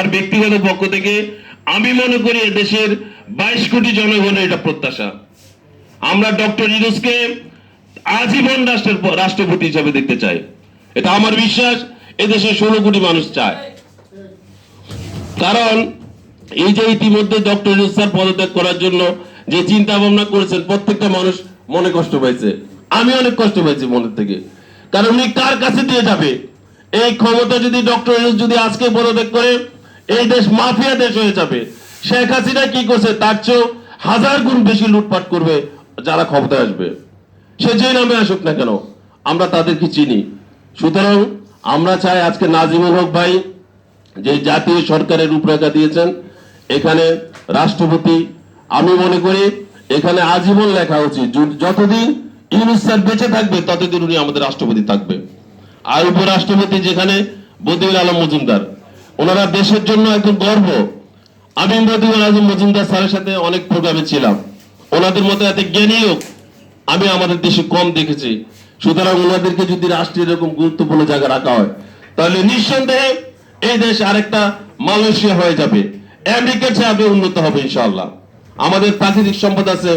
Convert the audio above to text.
আর ব্যক্তিগত পক্ষ থেকে আমি মনে করি দেশের বাইশ কোটি জনগণের এটা প্রত্যাশা। আমরা ডক্টর ইউনুসকে আজীবন রাষ্ট্রের রাষ্ট্রপতি হিসাবে দেখতে চাই। এটা আমার বিশ্বাস এদেশে ষোলো কোটি মানুষ চায়। কারণ এই যে ইতিমধ্যে ডক্টর ইউনুস স্যার পদত্যাগ করার জন্য যে চিন্তা ভাবনা করেছেন, প্রত্যেকটা মানুষ মনে কষ্ট পাইছে। আমি অনেক কষ্ট পাইছি মনের থেকে। কারণ উনি কার কাছে দিয়ে যাবে? এই ক্ষমতা যদি ডক্টর ইউনুস যদি আজকে পদত্যাগ করে এই দেশ মাফিয়া দেশ হয়ে যাবে। শেখ হাসিনা কি করছে, তার চেয়েও হাজার গুণ বেশি লুটপাট করবে যারা ক্ষমতায় আসবে। সে যে নামে আসুক না কেন, আমরা তাদেরকে চিনি। সুতরাং আমরা চাই আজকে নাজিমুল হক ভাই যে জাতীয় সরকারের রূপরেখা দিয়েছেন, এখানে রাষ্ট্রপতি, আমি মনে করি এখানে আজীবন লেখা উচিত যতদিন ইউনুস স্যার বেঁচে থাকবে, ততদিন উনি আমাদের রাষ্ট্রপতি থাকবে। আর উপরাষ্ট্রপতি যেখানে, বদিউল আলম মজুমদার। ওনারা দেশের জন্য একদম গর্ব। আমি বদিউল আলম মজুমদার স্যারের সাথে অনেক প্রোগ্রামে ছিলাম। ওনাদের মতো এত জ্ঞানীও আমি আমাদের দেশে কম দেখেছি। সুতরাং ওনাদেরকে যদি রাষ্ট্রের এরকম গুরুত্বপূর্ণ জায়গা রাখা হয়, তাহলে নিঃসন্দেহে এই দেশ আরেকটা মালয়েশিয়া হয়ে যাবে। আমেরিকার চেয়ে আগে উন্নত হবে ইনশাল্লাহ আমাদের প্রাকৃতিক সম্পদ আছে